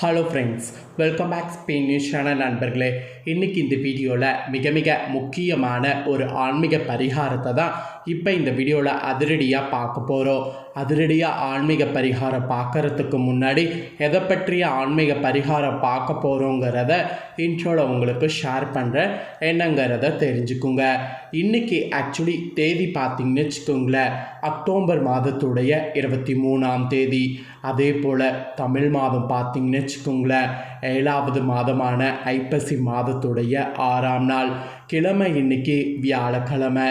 Hello friends welcome back Spain news channel நண்பர்களே. இன்றைக்கி இந்த வீடியோவில் மிக மிக முக்கியமான ஒரு ஆன்மீக பரிகாரத்தை தான் இப்போ இந்த வீடியோவில் அதிரடியாக பார்க்க போகிறோம் அதிரடியாக ஆன்மீக பரிகாரம் பார்க்கறதுக்கு முன்னாடி எதை பற்றிய ஆன்மீக பரிகாரம் பார்க்க போகிறோங்கிறத இன்ட்ரோவில் உங்களுக்கு ஷேர் பண்ணுறேன் என்னங்கிறத தெரிஞ்சுக்குங்க. இன்றைக்கி ஆக்சுவலி தேதி பார்த்தீங்கன்னு வச்சுக்கோங்களேன். அக்டோபர் மாதத்துடைய இருபத்தி மூணாம் தேதி. அதே போல் தமிழ் மாதம் பார்த்தீங்கன்னு வச்சுக்கோங்களேன். ஏழாவது மாதமான ஐப்பசி மாதத்துடைய ஆறாம் நாள். கிழமை இன்னைக்கு வியாழக்கிழமை.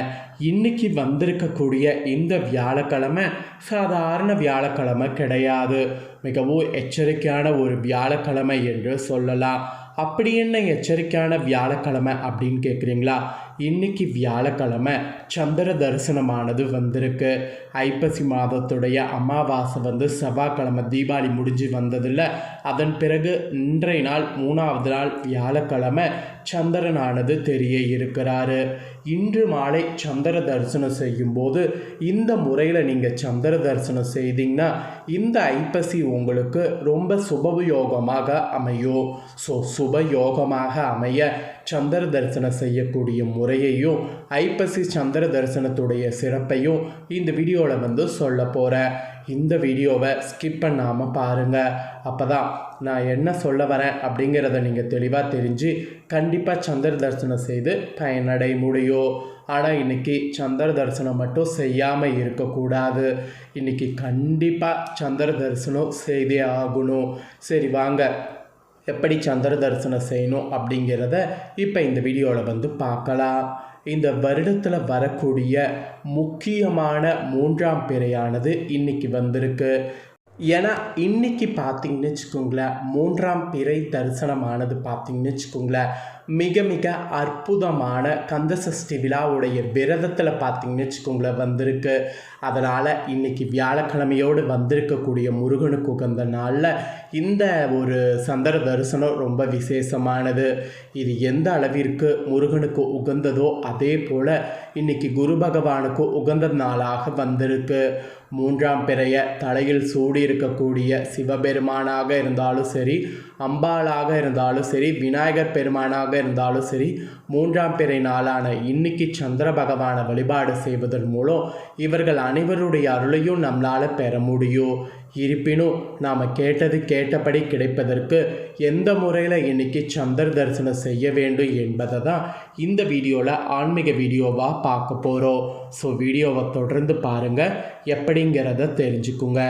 இன்னைக்கு வந்திருக்கக்கூடிய இந்த வியாழக்கிழமை சாதாரண வியாழக்கிழமை கிடையாது. மிகவும் எச்சரிக்கையான ஒரு வியாழக்கிழமை என்று சொல்லலாம். அப்படி என்ன எச்சரிக்கையான வியாழக்கிழமை அப்படின்னு கேட்குறீங்களா இன்னைக்கு வியாழக்கிழமை சந்திர தரிசனமானது வந்திருக்கு. ஐப்பசி மாதத்துடைய அமாவாசை வந்து செவ்வாய்க்கிழமை தீபாவளி முடிஞ்சு வந்ததில்ல. அதன் பிறகு இன்றைய நாள் மூணாவது நாள் வியாழக்கிழமை சந்திரனானது தெரிய இருக்கிறாரு. இன்று மாலை சந்திர தரிசனம் செய்யும்போது இந்த முறையில் நீங்கள் சந்திர தரிசனம் செய்தீங்கன்னா இந்த ஐப்பசி உங்களுக்கு ரொம்ப சுபயோகமாக அமையும் ஸோ சுபயோகமாக அமைய சந்திர தரிசனம் செய்யக்கூடிய முறையையும் ஐப்பசி சந்திர தரிசனத்துடைய சிறப்பையும் இந்த வீடியோவில் வந்து சொல்ல போகிறேன் இந்த வீடியோவை ஸ்கிப் பண்ணாமல் பாருங்கள் அப்போ தான் நான் என்ன சொல்ல வரேன் அப்படிங்கிறத நீங்கள் தெளிவாக தெரிஞ்சு கண்டிப்பாக சந்திர தரிசனம் செய்து பயனடை முடியும் ஆனால் இன்றைக்கி சந்திர தரிசனம் மட்டும் செய்யாமல் இருக்கக்கூடாது. இன்றைக்கி கண்டிப்பாக சந்திர தரிசனம் செய்தே ஆகணும். சரி வாங்க. எப்படி சந்திர தரிசனம் செய்யணும் அப்படிங்கிறத இப்போ இந்த வீடியோவில் வந்து பார்க்கலாம். இந்த வருடத்தில் வரக்கூடிய முக்கியமான மூன்றாம் பிறையானது இன்னைக்கு வந்திருக்கு. ஏன்னா இன்னைக்கு பார்த்தீங்கன்னு வச்சுக்கோங்களேன் மூன்றாம் பிறை தரிசனமானது பார்த்தீங்கன்னு வச்சுக்கோங்களேன் மிக மிக அற்புதமான கந்தசஷ்டி விழாவுடைய விரதத்தில் பார்த்தீங்கன்னு வச்சுக்கோங்களேன் வந்திருக்கு. அதனால் இன்னைக்கு வியாழக்கிழமையோடு வந்திருக்கக்கூடிய முருகனுக்கு உகந்த நாளில் இந்த ஒரு சந்திர தரிசனம் ரொம்ப விசேஷமானது. இது எந்த அளவிற்கு முருகனுக்கு உகந்ததோ அதே போல் இன்னைக்கு குரு பகவானுக்கு உகந்த நாளாக வந்திருக்கு. மூன்றாம் பிறைய தலையில் சூடியிருக்கக்கூடிய சிவபெருமானாக இருந்தாலும் சரி அம்பாளாக இருந்தாலும் சரி விநாயகர் பெருமானாக இருந்தாலும் சரி மூன்றாம் பிறை நாளான இன்னைக்கு சந்திர பகவானை வழிபாடு செய்வதன் மூலம் இவர்கள் அனைவருடைய அருளையும் நம்மளால் பெற முடியும். இருப்பினும் நாம் கேட்டது கேட்டபடி கிடைப்பதற்கு எந்த முறையில் இன்னைக்கு சந்திர தரிசனம் செய்ய வேண்டும் என்பதை தான் இந்த வீடியோவில் ஆன்மீக வீடியோவாக பார்க்க போகிறோம் ஸோ வீடியோவை தொடர்ந்து பாருங்கள் எப்படிங்கிறத தெரிஞ்சுக்குங்க.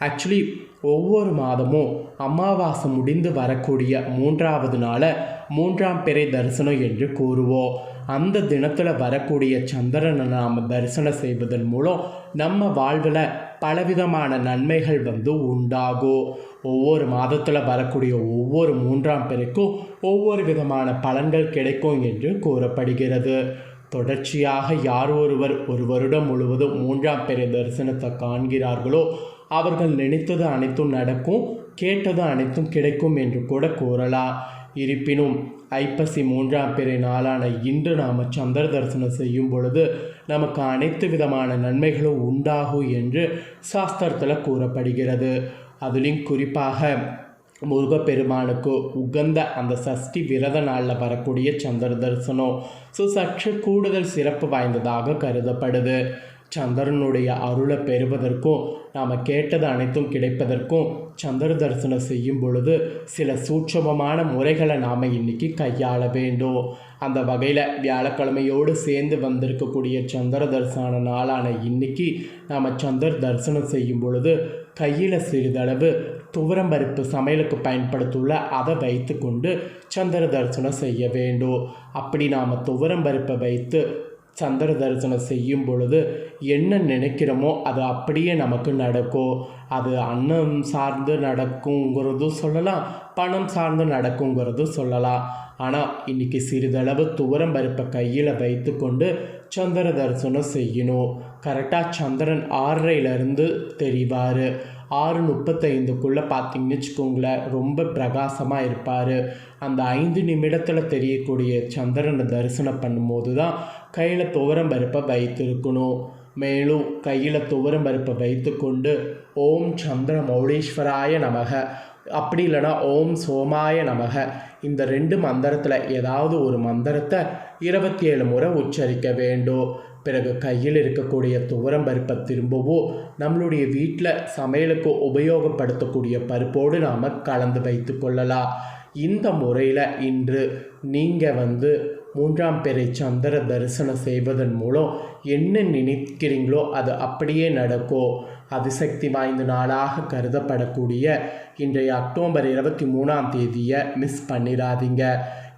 ஆக்சுவலி ஒவ்வொரு மாதமும் அமாவாசை முடிந்து வரக்கூடிய மூன்றாவது நாளை மூன்றாம் பிறை தரிசனம் என்று கூறுவோம். அந்த தினத்தில் வரக்கூடிய சந்திரனை நாம் தரிசனம் செய்வதன் மூலம் நம்ம வாழ்வில் பலவிதமான நன்மைகள் வந்து உண்டாகும். ஒவ்வொரு மாதத்தில் வரக்கூடிய ஒவ்வொரு மூன்றாம் பிறைக்கும் ஒவ்வொரு விதமான பலன்கள் கிடைக்கும் என்று கூறப்படுகிறது. தொடர்ச்சியாக யார் ஒருவர் ஒரு வருடம் முழுவதும் மூன்றாம் பிறை தரிசனத்தை காண்கிறார்களோ அவர்கள் நினைத்தது அனைத்தும் நடக்கும் கேட்டது அனைத்தும் கிடைக்கும் என்று கூட கூறலாம் இருப்பினும் ஐப்பசி மூன்றாம் பிறை நாளான இன்று நாம் சந்திர தரிசனம் செய்யும் பொழுது நமக்கு அனைத்து விதமான நன்மைகளும் உண்டாகும் என்று சாஸ்திரத்தில் கூறப்படுகிறது. அதுலேயும் குறிப்பாக முருகப்பெருமானுக்கு உகந்த அந்த சஷ்டி விரத நாளில் வரக்கூடிய சந்திர தரிசனம் ஸோ சற்று கூடுதல் சிறப்பு வாய்ந்ததாக கருதப்படுது. சந்திரனுடைய அருளை பெறுவதற்கும் நாம் கேட்டது அனைத்தும் கிடைப்பதற்கும் சந்திர தரிசனம் செய்யும் பொழுது சில சூட்சமமான முறைகளை நாம் இன்றைக்கி கையாள வேண்டும். அந்த வகையில் வியாழக்கிழமையோடு சேர்ந்து வந்திருக்கக்கூடிய சந்திர தரிசன நாளான இன்னைக்கு நாம் சந்திர தரிசனம் செய்யும் பொழுது கையில் சிறிதளவு துவரம்பருப்பு சமையலுக்கு பயன்படுத்துள்ள அதை வைத்து கொண்டு சந்திர தரிசனம் செய்ய வேண்டும். அப்படி நாம் துவரம்பருப்பை வைத்து சந்திர தரிசனம் செய்யும் பொழுது என்ன நினைக்கிறோமோ அது அப்படியே நமக்கு நடக்கும். அது அன்னம் சார்ந்து நடக்குங்கிறதும் சொல்லலாம் பணம் சார்ந்து நடக்குங்கிறதும் சொல்லலாம். ஆனால் இன்றைக்கி சிறிதளவு துவரம் பருப்பை கையில் வைத்து கொண்டு சந்திர தரிசனம் செய்யணும். கரெக்டாக சந்திரன் ஆறரையிலேருந்து தெரிவார். ஆறு முப்பத்தைந்துக்குள்ளே பார்த்தீங்கன்னு வச்சுக்கோங்களேன் ரொம்ப பிரகாசமாக இருப்பார். அந்த ஐந்து நிமிடத்தில் தெரியக்கூடிய சந்திரனை தரிசனம் பண்ணும்போது தான் கையில் துவரம் பருப்பை வைத்திருக்கணும். மேலும் கையில் துவரம் பருப்பை வைத்துக்கொண்டு ஓம் சந்திர மௌலீஸ்வராய நமக. அப்படி இல்லைன்னா ஓம் சோமாய நமக. இந்த ரெண்டு மந்திரத்தில் ஏதாவது ஒரு மந்திரத்தை இருபத்தி ஏழு முறை உச்சரிக்க வேண்டும். பிறகு கையில் இருக்கக்கூடிய துவரம் பருப்பை திரும்பவும் நம்மளுடைய வீட்டில் சமையலுக்கு உபயோகப்படுத்தக்கூடிய பருப்போடு நாம் கலந்து வைத்து கொள்ளலாம். இந்த முறையில் இன்று நீங்கள் வந்து மூன்றாம் பேரை சந்திர தரிசனம் செய்வதன் மூலம் என்ன நினைக்கிறீங்களோ அது அப்படியே நடக்கும் அதிசக்தி வாய்ந்த நாளாக கருதப்படக்கூடிய இன்றைய அக்டோபர் இருபத்தி மூணாம் தேதியை மிஸ் பண்ணிடாதீங்க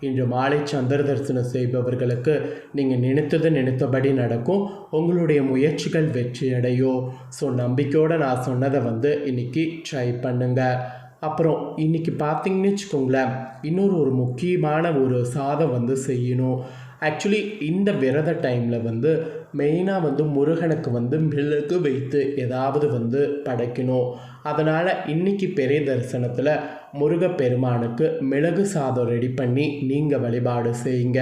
இன்று மாலை சந்திர தரிசனம் செய்பவர்களுக்கு நீங்கள் நினைத்தது நினைத்தபடி நடக்கும். உங்களுடைய முயற்சிகள் வெற்றியடையும். ஸோ நம்பிக்கையோடு நான் சொன்னதை வந்து இன்னைக்கு ட்ரை பண்ணுங்கள் அப்புறம் இன்றைக்கி பார்த்தீங்கன்னு வச்சுக்கோங்களேன் இன்னொரு ஒரு முக்கியமான ஒரு சாதம் வந்து செய்யணும். ஆக்சுவலி இந்த விரத டைமில் வந்து மெயினாக வந்து முருகனுக்கு வந்து மிளகு வைத்து ஏதாவது வந்து படைக்கணும். அதனால் இன்னைக்கு பெரிய தரிசனத்தில் முருகப்பெருமானுக்கு மிளகு சாதம் ரெடி பண்ணி நீங்கள் வழிபாடு செய்யுங்க.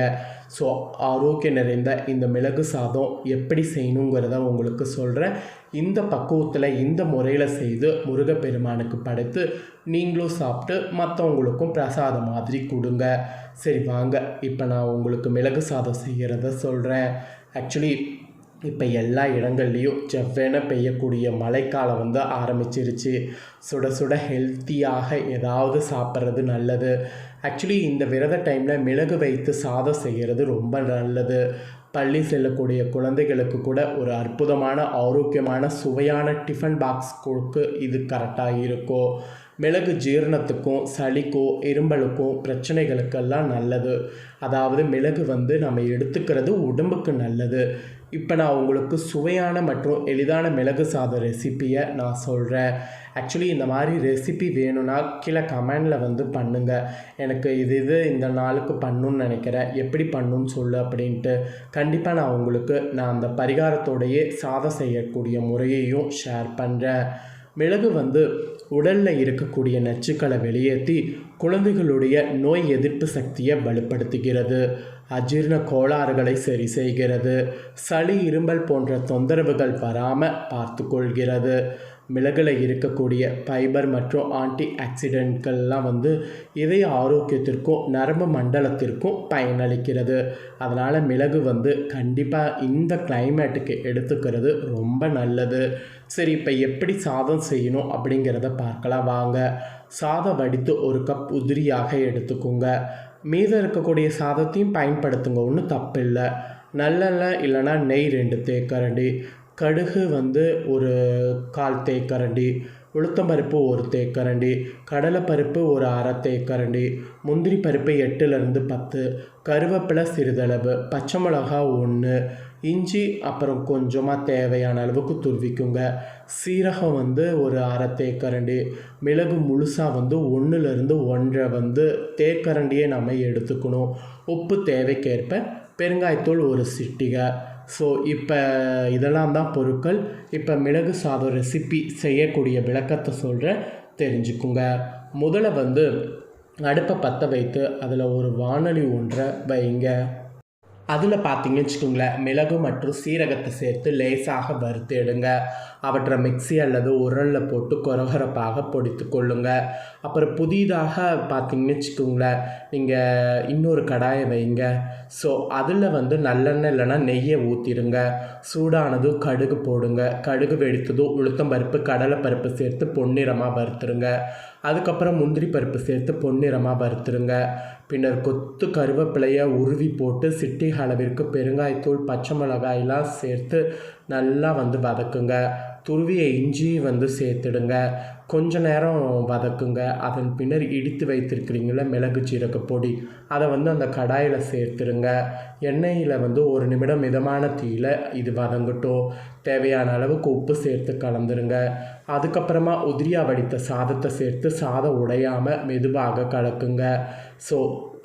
ஸோ ஆரோக்கியம் நிறைந்த இந்த மிளகு சாதம் எப்படி செய்யணுங்கிறத உங்களுக்கு சொல்கிறேன் இந்த பக்குவத்தில் இந்த முறையில் செய்து முருகப்பெருமானுக்கு படைத்து நீங்களும் சாப்பிட்டு மற்றவங்களுக்கும் பிரசாதம் மாதிரி கொடுங்க. சரி வாங்க. இப்போ நான் உங்களுக்கு மிளகு சாதம் செய்கிறத சொல்கிறேன் ஆக்சுவலி இப்போ எல்லா இடங்கள்லேயும் செவ்வென பெய்யக்கூடிய மழைக்காலம் வந்து ஆரம்பிச்சிருச்சு. சுட சுட ஹெல்த்தியாக ஏதாவது சாப்பிட்றது நல்லது. ஆக்சுவலி இந்த விரத டைமில் மிளகு வைத்து சாதம் செய்கிறது ரொம்ப நல்லது. பள்ளி செல்லக்கூடிய குழந்தைகளுக்கு கூட ஒரு அற்புதமான ஆரோக்கியமான சுவையான டிஃபன் பாக்ஸ் கொடுக்க இது கரெக்டாக இருக்கும் மிளகு ஜீரணத்துக்கும் சளிக்கும் இரும்பலுக்கும் பிரச்சனைகளுக்கெல்லாம் நல்லது. அதாவது மிளகு வந்து நம்ம எடுத்துக்கிறது உடம்புக்கு நல்லது. இப்போ நான் உங்களுக்கு சுவையான மற்றும் எளிதான மிளகு சாத ரெசிப்பியை நான் சொல்கிறேன் ஆக்சுவலி இந்த மாதிரி ரெசிபி வேணும்னா கீழே கமெண்டில் வந்து பண்ணுங்கள் எனக்கு இது இது இந்த நாளுக்கு பண்ணுன்னு நினைக்கிறேன். எப்படி பண்ணணும்னு சொல்லு அப்படின்ட்டு. கண்டிப்பாக நான் உங்களுக்கு நான் அந்த பரிகாரத்தோடையே சாதம் செய்யக்கூடிய முறையையும் ஷேர் பண்ணுறேன் மிளகு வந்து உடலில் இருக்கக்கூடிய நச்சுக்களை வெளியேற்றி குழந்தைகளுடைய நோய் எதிர்ப்பு சக்தியை வலுப்படுத்துகிறது. அஜீரண கோளாறுகளை சரி செய்கிறது. சளி இரும்பல் போன்ற தொந்தரவுகள் வராமல் பார்த்து கொள்கிறது மிளகில் இருக்கக்கூடிய ஃபைபர் மற்றும் ஆன்டி ஆக்சிடென்ட்கள்லாம் வந்து இதய ஆரோக்கியத்திற்கும் நரம்பு மண்டலத்திற்கும் பயனளிக்கிறது. அதனால் மிளகு வந்து கண்டிப்பாக இந்த கிளைமேட்டுக்கு எடுத்துக்கிறது ரொம்ப நல்லது. சரி இப்போ எப்படி சாதம் செய்யணும் அப்படிங்கிறத பார்க்கலாம் வாங்க. சாதம் வடித்து ஒரு கப் உதிரியாக எடுத்துக்கோங்க. மீதம் இருக்கக்கூடிய சாதத்தையும் பயன்படுத்துங்க ஒன்றும் தப்பில்லை. நல்லெண்ணெய் இல்லைன்னா நெய் ரெண்டு தேக்கரண்டி. கடுகு வந்து ஒரு கால் தேக்கரண்டி உளுத்தம்பருப்பு ஒரு தேக்கரண்டி கடலைப்பருப்பு ஒரு அரை தேக்கரண்டி முந்திரி பருப்பு எட்டுலேருந்து பத்து கருவேப்பிலை சிறிதளவு பச்சை மிளகா ஒன்று இஞ்சி அப்புறம் கொஞ்சமாக தேவையான அளவுக்கு துருவிக்குங்க. சீரகம் வந்து ஒரு அரை தேக்கரண்டி மிளகு முழுசாக வந்து ஒன்றுலேருந்து ஒன்றை வந்து தேக்கரண்டியே நம்ம எடுத்துக்கணும். உப்பு தேவைக்கேற்ப பெருங்காயத்தூள் ஒரு சிட்டிகை ஸோ இப்போ இதெல்லாம் தான் பொருட்கள். இப்போ மிளகு சாதம் ரெசிபி செய்யக்கூடிய விளக்கத்தை சொல்கிறேன் தெரிஞ்சுக்குங்க. முதல்ல வந்து அடுப்பை பற்ற வைத்து அதில் ஒரு வானொலி ஒன்றை வைங்க. அதில் பார்த்தீங்கன்னு வச்சுக்கோங்களேன் மிளகு மற்றும் சீரகத்தை சேர்த்து லேசாக வறுத்து எடுங்க. அவற்றை மிக்சி அல்லது உரலில் போட்டு கொரகரப்பாக பொடித்து கொள்ளுங்க. அப்புறம் புதிதாக பார்த்தீங்கன்னு வச்சுக்கோங்களேன் நீங்கள் இன்னொரு கடாயை வைங்க. ஸோ அதில் வந்து நல்லெண்ணெய் இல்லைன்னா நெய்யை ஊற்றிடுங்க சூடானதும் கடுகு போடுங்க. கடுகு வெடித்ததும் உளுத்தம்பருப்பு கடலைப்பருப்பு சேர்த்து பொன்னிறமாக வறுத்துருங்க. அதுக்கப்புறம் முந்திரி பருப்பு சேர்த்து பொன்னிறமாக வறுத்துருங்க. பின்னர் கொத்து கருவேப்பிலையை உருவி போட்டு சிட்டி அளவிற்கு பெருங்காயத்தூள் பச்சை மிளகாயெல்லாம் சேர்த்து நல்லா வந்து வதக்குங்க. துருவிய இஞ்சி வந்து சேர்த்துடுங்க. கொஞ்ச நேரம் வதக்குங்க. அதன் பின்னர் இடித்து வைத்திருக்கிறீங்கள? மிளகு சீரக பொடி. அதை வந்து அந்த கடாயில் சேர்த்துருங்க எண்ணெயில் வந்து ஒரு நிமிடம் மிதமான தீயில் இது வதங்கட்டும். தேவையான அளவுக்கு உப்பு சேர்த்து கலந்துருங்க. அதுக்கப்புறமா உதிரியா வடித்த சாதத்தை சேர்த்து சாதம் உடையாமல் மெதுவாக கலக்குங்க. ஸோ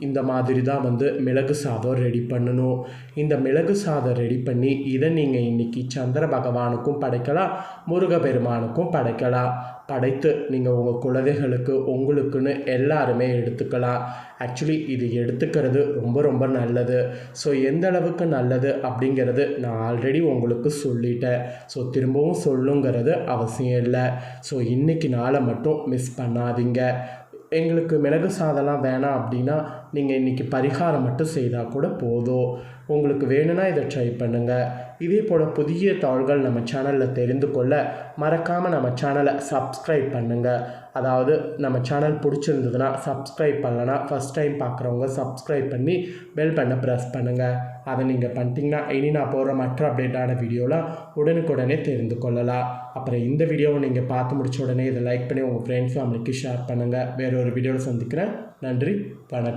இந்த மாதிரி தான் வந்து மிளகு சாதம் ரெடி பண்ணணும். இந்த மிளகு சாதம் ரெடி பண்ணி இதை நீங்கள் இன்றைக்கி சந்திர பகவானுக்கும் படைக்கலாம் முருகப்பெருமானுக்கும் படைக்கலாம். படைத்து நீங்கள் உங்கள் குழந்தைகளுக்கு உங்களுக்குன்னு எல்லாருமே எடுத்துக்கலாம். ஆக்சுவலி இது எடுத்துக்கிறது ரொம்ப ரொம்ப நல்லது. ஸோ எந்த அளவுக்கு நல்லது அப்படிங்கிறது நான் ஆல்ரெடி உங்களுக்கு சொல்லிட்டேன். ஸோ திரும்பவும் சொல்லுங்கிறது அவசியம் இல்லை. ஸோ இன்றைக்கி நாளை மட்டும் மிஸ் பண்ணாதீங்க. எங்களுக்கு மிளகு சாதம்லாம் வேணாம் அப்படின்னா நீங்கள் இன்றைக்கி பரிகாரம் மட்டும் செய்தால் கூட போதும். உங்களுக்கு வேணும்னா இதை ட்ரை பண்ணுங்கள் இதே போல் புதிய தாள்கள் நம்ம சேனலில் தெரிந்து கொள்ள மறக்காமல் நம்ம சேனலை சப்ஸ்கிரைப் பண்ணுங்கள் அதாவது நம்ம சேனல் பிடிச்சிருந்ததுன்னா சப்ஸ்கிரைப் பண்ணலன்னா ஃபஸ்ட் டைம் பார்க்குறவங்க சப்ஸ்கிரைப் பண்ணி பெல் பண்ண ப்ரெஸ் பண்ணுங்கள் அதை நீங்கள் பண்ணிட்டீங்கன்னா இனி நான் போகிற மற்ற அப்டேட்டான வீடியோலாம் உடனுக்குடனே தெரிந்து கொள்ளலாம். அப்புறம் இந்த வீடியோவை நீங்கள் பார்த்து முடிச்ச உடனே இதை லைக் பண்ணி உங்கள் ஃப்ரெண்ட்ஸ் ஃபேமிலிக்கு ஷேர் பண்ணுங்கள் வேற ஒரு வீடியோவில் சந்திக்கிறேன். நன்றி வணக்கம்.